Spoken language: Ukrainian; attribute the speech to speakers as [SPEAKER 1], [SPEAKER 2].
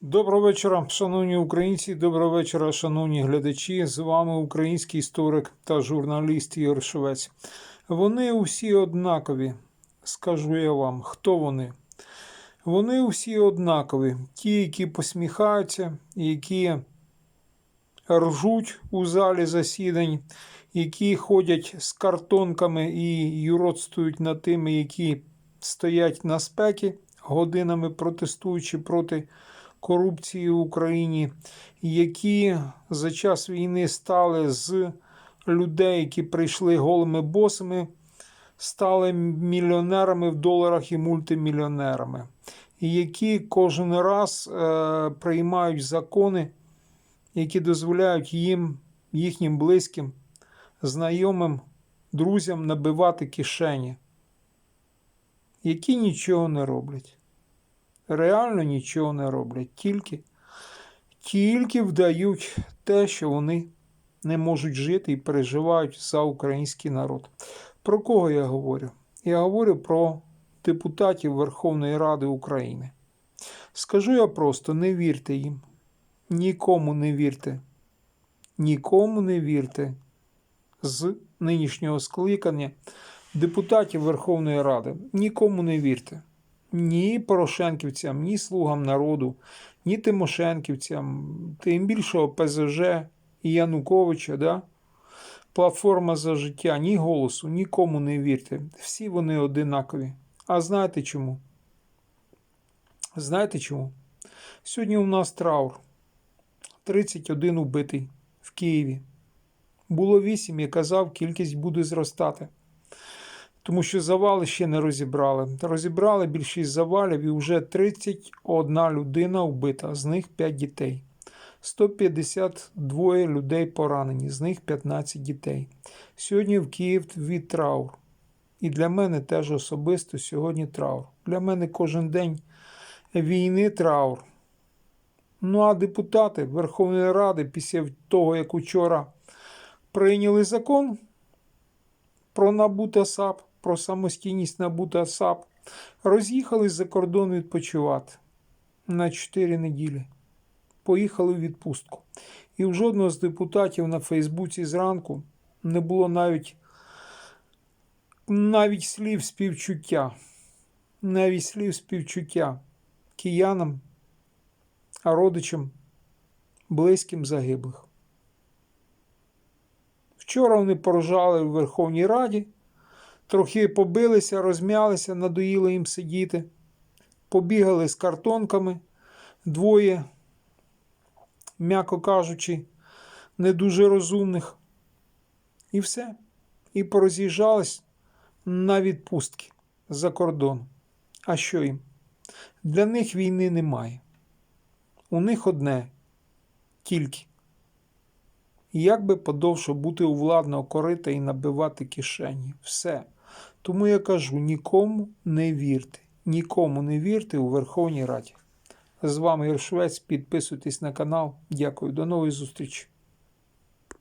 [SPEAKER 1] Доброго вечора, шановні українці, доброго вечора, шановні глядачі. З вами український історик та журналіст Ігор Швець. Вони усі однакові. Скажу я вам, хто вони? Вони усі однакові. Ті, які посміхаються, які ржуть у залі засідань, які ходять з картонками і юродствують над тими, які стоять на спекі, годинами протестуючи проти корупції в Україні, які за час війни стали з людей, які прийшли голими босами, стали мільйонерами в доларах і мультимільйонерами, які кожен раз е, приймають закони, які дозволяють їм, їхнім близьким, знайомим, друзям набивати кишені, які нічого не роблять реально нічого не роблять, тільки, тільки вдають те, що вони не можуть жити і переживають за український народ. Про кого я говорю? Я говорю про депутатів Верховної Ради України. Скажу я просто: не вірте їм, нікому не вірте, нікому не вірте з нинішнього скликання депутатів Верховної Ради. Нікому не вірте ні Порошенківцям, ні слугам народу, ні Тимошенківцям, тим більше ОПЗЖ і Януковича, да? платформа за життя, ні голосу, нікому не вірте. Всі вони одинакові. А знаєте чому? Знаєте чому? Сьогодні у нас траур. 31 убитий в Києві. Було 8, я казав, кількість буде зростати тому що завали ще не розібрали. Розібрали більшість завалів і вже 31 людина вбита, з них 5 дітей. 152 людей поранені, з них 15 дітей. Сьогодні в Київ від траур. І для мене теж особисто сьогодні траур. Для мене кожен день війни траур. Ну а депутати Верховної Ради після того, як учора прийняли закон про набута САП, про самостійність набута САП, роз'їхались за кордон відпочивати на 4 неділі. Поїхали в відпустку. І в жодного з депутатів на Фейсбуці зранку не було навіть навіть слів співчуття, навіть слів співчуття киянам, родичам, близьким загиблих. Вчора вони порожали в Верховній Раді. Трохи побилися, розм'ялися, надоїло їм сидіти, побігали з картонками, двоє, м'яко кажучи, не дуже розумних. І все. І пороз'їжджались на відпустки за кордон. А що їм? Для них війни немає. У них одне тільки. Як би подовше бути у владного корита і набивати кишені. Все. Тому я кажу: нікому не вірте, нікому не вірте у Верховній Раді. З вами Іршвець. Підписуйтесь на канал. Дякую, до нової зустрічі.